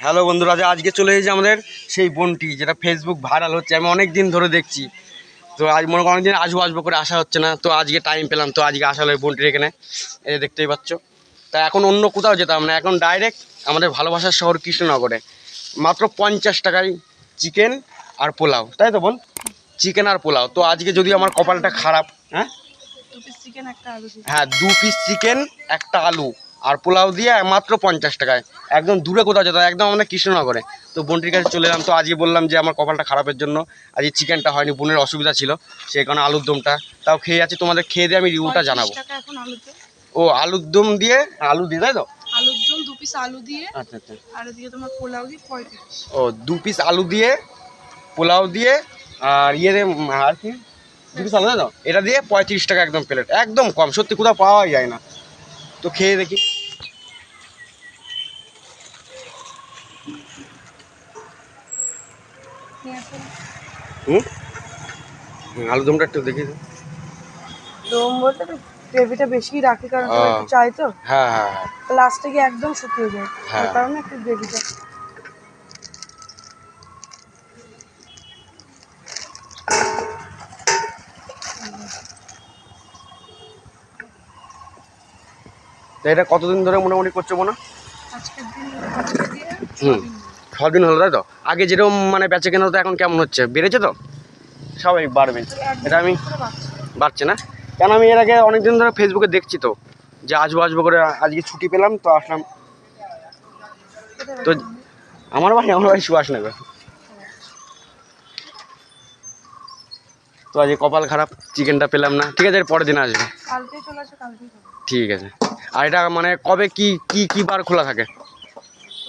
Hello বন্ধুরা যে আজকে চলে এসেছে আমাদের সেই বোনটি যেটা ফেসবুক ভাইরাল হচ্ছে আমি অনেক দিন ধরে দেখছি। তো আজ মনে করো অনেকদিন আসব আসব করে আসা হচ্ছে না তো আজকে টাইম পেলাম তো আজকে আসা হলো এই বোনটির এখানে। এই দেখতেই পাচ্ছ। তা এখন অন্য কোথাও যেতাম না এখন ডাইরেক্ট আমাদের ভালোবাসার শহর কৃষ্ণনগরে। মাত্র পঞ্চাশ টাকায় চিকেন আর পোলাও তাই তো বোন? চিকেন আর পোলাও। তো আজকে যদি আমার কপালটা খারাপ হ্যাঁ? চিকেন একটা হ্যাঁ দু পিস চিকেন একটা আলু। আর পোলাও দিয়ে মাত্র পঞ্চাশ টাকায়। একদম দূরে কোথাও যেত একদম আমরা কৃষ্ণনগরে। তো বোনটির কাছে চলে এলাম তো আজকে বললাম যে আমার কপালটা খারাপের জন্য আজকে চিকেনটা হয়নি বোনের অসুবিধা ছিল সেই কারণে আলুর দমটা তাও খেয়ে যাচ্ছি তোমাদের খেয়ে দিয়ে আমি রিভিউটা জানাব। 35 টাকা এখন আলুতে। ও আলুর দম দিয়ে আলু দিয়ে তাই তো? আলুর দম দু পিস আলু দিয়ে আচ্ছা আচ্ছা। আর এদিকে তোমার পোলাও দিয়ে পঁয়ত্রিশ। ও দু পিস আলু দিয়ে পোলাও দিয়ে আর ইয়ে দিয়ে আর কি? দু পিস আলু তাই তো? এটা দিয়ে পঁয়ত্রিশ টাকা একদম প্লেট একদম কম সত্যি কোথাও পাওয়াই যায় না। তো খেয়ে দেখি। হুম? হুম, আলুর দমটা একটু দেখি। দম বলতে তো গ্রেভিটা বেশি রাখি কারণ চাই তো। হ্যাঁ হ্যাঁ হ্যাঁ। লাস্টে গিয়ে একদম শুকিয়ে যায়। হ্যাঁ। তার কারণে একটু গ্রেভিটা। এটা কতদিন ধরে মোটামুটি করছ মনে হয়? আজকের দিন আজকে দিয়ে হুম ছদিন হলো তাই তো? আগে যেরকম মানে বেচে কেনা তো এখন কেমন হচ্ছে? বেড়েছে তো? স্বাভাবিক বাড়বে। এটা আমি বাড়ছে না? কেন আমি এর আগে অনেকদিন ধরে ফেসবুকে দেখছি তো যে আসব আসব করে আজকে ছুটি পেলাম তো আসলাম। তো আমার বাড়ি আমার বাড়ি সুভাষনগর। তো আজকে কপাল খারাপ চিকেনটা পেলাম না। ঠিক আছে এর পরের দিন আসবে। ঠিক আছে। আর এটা মানে কবে কি কি কি বার খোলা থাকে?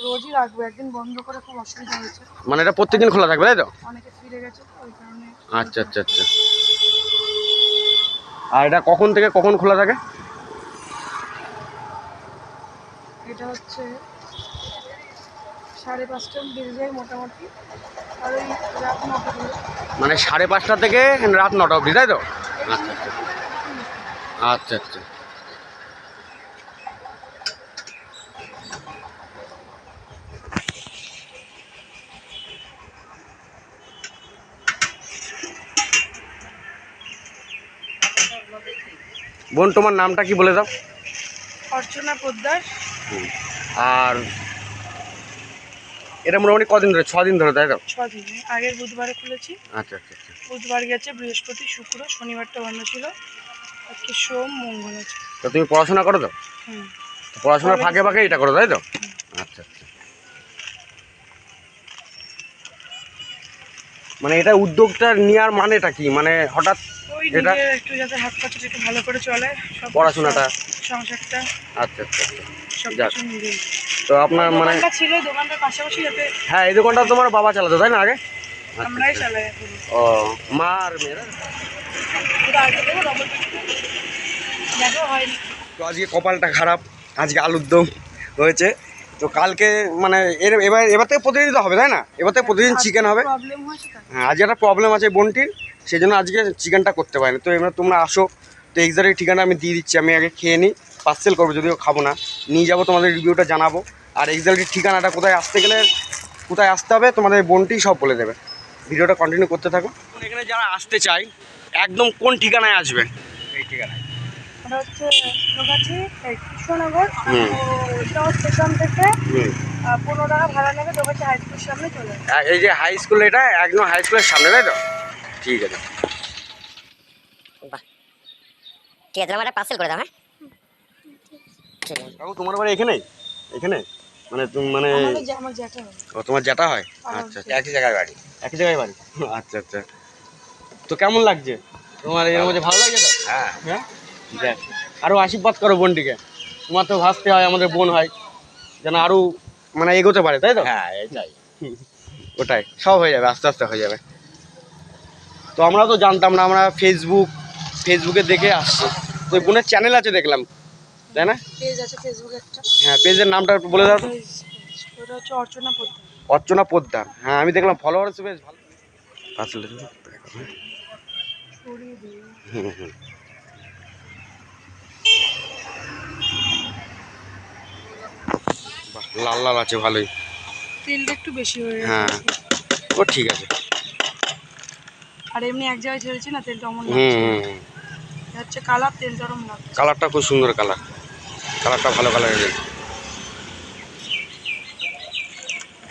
রোজই রাখব একদিন বন্ধ করে খুব অসুবিধা হয়েছে। মানে এটা প্রত্যেকদিন খোলা থাকবে তাই তো? অনেকে ফিরে গেছে তো ওই কারণে আচ্ছা আচ্ছা আচ্ছা। আর এটা কখন থেকে কখন খোলা থাকে? এটা হচ্ছে সাড়ে পাঁচটা বেজে যায় মোটামুটি আর ওই রাত নটা মানে সাড়ে পাঁচটা থেকে রাত নটা অবধি তাই তো? আচ্ছা আচ্ছা। আচ্ছা আচ্ছা। বোন তোমার নামটা কি বলে দাও? অর্চনা পোদ্দার। আর এটা মোটামুটি কদিন ধরে? ছদিন ধরে তাই তো? ছ দিনে আগের বুধবারে খুলেছি। আচ্ছা আচ্ছা আচ্ছা। বুধবার গেছে বৃহস্পতি শুক্র শনিবারটা বন্ধ ছিল। আজকে সোম মঙ্গল আছে। তো তুমি পড়াশোনা করো তো? পড়াশোনার ফাঁকে ফাঁকে এটা করো তাই তো? আচ্ছা আচ্ছা। মানে এটা উদ্যোগটা নেওয়ার মানেটা কি? মানে হঠাৎ এটা- একটু যাতে হাত একটু ভালো করে চলে সব পড়াশোনাটা? সংসারটা। আচ্ছা আচ্ছা আচ্ছা। যাক। তো আপনার মানে দোকানটা ছিল দোকানটার পাশাপাশি যাতে হ্যাঁ এই দোকানটা তোমার বাবা চালাতো তাই না আগে? আচ্ছা, আমরাই চালাই। ও মা আর মেয়েরা? তো আজকে কপালটা খারাপ আজকে আলুর দম হয়েছে। তো কালকে মানে এর এবার এবার থেকে প্রতিদিন তো হবে তাই না? এবার থেকে প্রতিদিন চিকেন হবে। হয় হ্যাঁ আজকে একটা প্রবলেম আছে বোনটির। সেই জন্য আজকে চিকেনটা করতে পারিনি। তো এবার তোমরা আসো তো এক্সাক্ট ঠিকানা আমি দিয়ে দিচ্ছি আমি আগে খেয়ে নিই পার্সেল করব যদিও খাব না। নিয়ে যাব তোমাদের রিভিউটা জানাব। আর এক্সাক্ট ঠিকানাটা কোথায় আসতে গেলে কোথায় আসতে হবে তোমাদের বোনটি সব বলে দেবে। ভিডিওটা কন্টিনিউ করতে থাকো। এখানে যারা আসতে চায় একদম কোন ঠিকানায় আসবে? এই ঠিকানায়। এই যে হাই স্কুল এটা একদম হাই স্কুলের সামনে তাই তো? ঠিক আছে। বাহ। ঠিক আছে আমার পার্সেল করে দাও হ্যাঁ? কাকু তোমার বাড়ি এখানেই? এখানে? মানে তুমি মানে ও তোমার জ্যাঠা হয়? আচ্ছা আচ্ছা। একই জায়গায় বাড়ি? একই জায়গায় বাড়ি? আচ্ছা আচ্ছা। তো কেমন লাগছে? তোমার এর মধ্যে ভালো লাগছে তো? হ্যাঁ। হ্যাঁ? যাক। আরও আশীর্বাদ করো বোনটিকে। তোমার তো ভাসতে হয় আমাদের বোন হয়। যেন আরও মানে এগোতে পারে তাই তো? হ্যাঁ এটাই। ওটাই। সব হয়ে যাবে আস্তে আস্তে হয়ে যাবে। তো আমরা তো জানতাম না আমরা ফেসবুক ফেসবুকে দেখে আসছি। তো ওই বোনের চ্যানেল আছে দেখলাম তাই না? হ্যাঁ পেজের নামটা একটু বলে দাও অর্চনা পোদ্দার। হ্যাঁ আমি দেখলাম ফলোয়ার্স বেশ ভালো। আসলে বাহ, লাল লাল আছে ভালোই। তেলটা একটু বেশি হয়ে হ্যাঁ ও ঠিক আছে। আর এমনি এক জায়গায় ছেড়েছি না তেলটা অমন হুম লাগছে হুম। হুম। হচ্ছে কালার তেলটা ওরম লাগছে। কালারটা খুব সুন্দর কালার। কালারটা ভালো কালার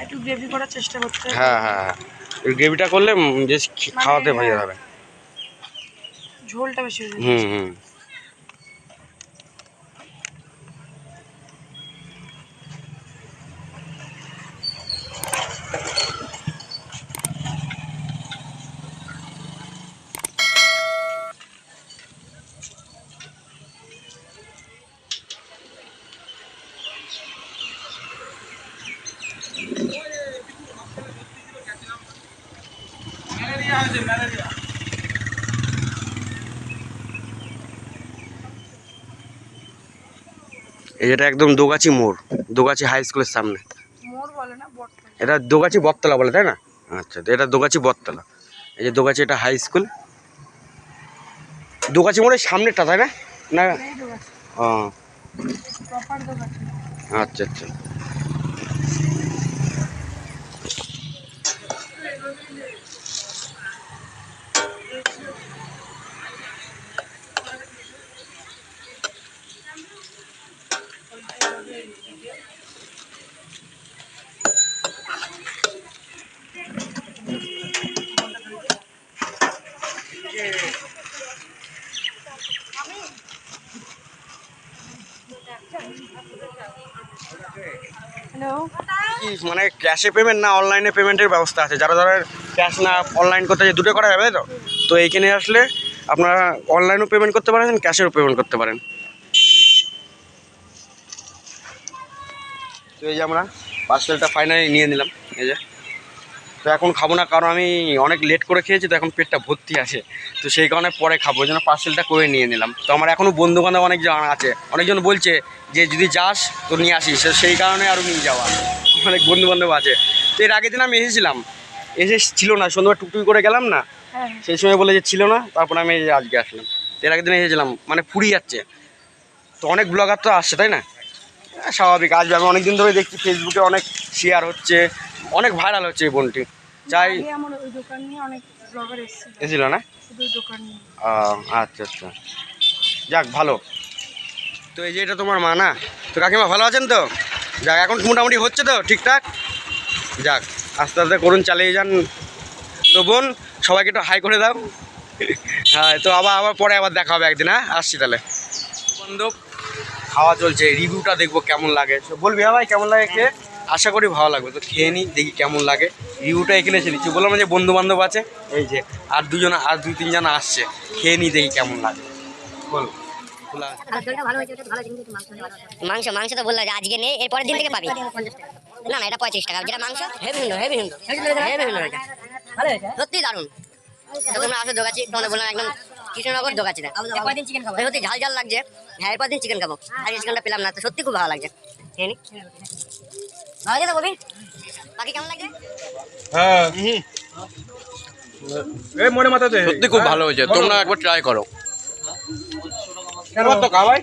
একটু গ্রেভি করার চেষ্টা করতে হবে। হ্যাঁ হ্যাঁ হ্যাঁ। এই গ্রেভিটা করলে উম, বেশ খি- মানে, খাওয়াতে ভালো যাবে হবে। ঝোলটা বেশি হয়ে যাবে। হুম হুম। এই যেটা একদম দোগাছি মোড় দোগাছি হাই স্কুলের সামনে। এটা দোগাছি বটতলা বলে তাই না? আচ্ছা এটা দোগাছি বটতলা। এই যে দোগাছি এটা হাই স্কুল দোগাছি মোড়ের সামনেরটা তাই না? না? ও। আচ্ছা আচ্ছা হ্যালো কি মানে ক্যাশে পেমেন্ট না অনলাইনে পেমেন্টের ব্যবস্থা আছে। যারা ধরেন ক্যাশ না অনলাইন করতে চাই দুটো করা যাবে তো? তো এইখানে আসলে আপনারা অনলাইনও পেমেন্ট করতে পারেন ক্যাশেও পেমেন্ট করতে পারেন। তো এই যে আমরা পার্সেলটা ফাইনালি নিয়ে নিলাম, এই যে। তো এখন খাব না কারণ আমি অনেক লেট করে খেয়েছি তো এখন পেটটা ভর্তি আছে। তো সেই কারণে পরে খাব ওই জন্য পার্সেলটা করে নিয়ে নিলাম। তো আমার এখনও বন্ধু বান্ধব অনেকজন আছে অনেকজন বলছে যে যদি যাস তো নিয়ে আসিস। সেই কারণে আরও নিয়ে যাওয়া। অনেক বন্ধু বান্ধব আছে। তো এর আগের দিন আমি এসেছিলাম। এসে ছিল না সন্ধ্যাবার টুকটুকি করে গেলাম না হ্যাঁ। সেই সময় বলে যে ছিল না তারপর আমি আজকে আসলাম। তো এর আগের দিন এসেছিলাম মানে ফুরি যাচ্ছে। তো অনেক ব্লগার তো আসছে তাই না? হ্যাঁ, স্বাভাবিক। আসবে আমি অনেক দিন ধরে দেখছি ফেসবুকে অনেক শেয়ার হচ্ছে অনেক ভাইরাল হচ্ছে এই বোনটি। ব্লগার এসেছিল। না? আচ্ছা আচ্ছা। যাক ভালো। তো এই যে এটা তোমার মা না? তো কাকিমা ভালো আছেন তো? যাক এখন মোটামুটি হচ্ছে তো ঠিকঠাক? যাক আস্তে আস্তে করুন চালিয়ে যান। তো বোন সবাইকে একটু হাই করে দাও। হ্যাঁ তো আবার আবার পরে আবার দেখা হবে একদিন হ্যাঁ? আসছি তাহলে। বান্ধব খাওয়া চলছে রিভিউটা দেখব কেমন লাগে। বলবি হ্যাঁ ভাই কেমন লাগে খেয়ে? আশা করি ভালো লাগবে। তো খেয়ে নিই দেখি কেমন লাগে। রিভিউটা এখানে এসে দিচ্ছি। বললাম যে বন্ধু বান্ধব আছে? এই যে আর দুজন আর দুই তিনজন আসছে। খেয়ে নিই দেখি কেমন লাগে। বল। মাংস মাংস তো বলল আজকে নেই এর পরের দিন থেকে পাবি। না না এটা পঁয়ত্রিশ টাকা। যেটা মাংস হেভি সুন্দর হেভি সুন্দর হেভি এটা সত্যি দারুণ। তোমরা আসো দোকাছি তোমাদের বললাম একদম কৃষ্ণনগর এরপর দিন চিকেন খাব। সত্যি ঝাল ঝাল লাগছে। হ্যাঁ এরপর দিন চিকেন খাব। আজকে চিকেনটা পেলাম না তো সত্যি খুব ভালো লাগছে। খেয়ে নি? ভালো লাগছে তো কবি বাকি কেমন লাগছে হ্যাঁ। এই মনে মাথাতে। সত্যি খুব ভালো হয়েছে। তোমরা একবার ট্রাই করো। কেন? তো খাওয়াই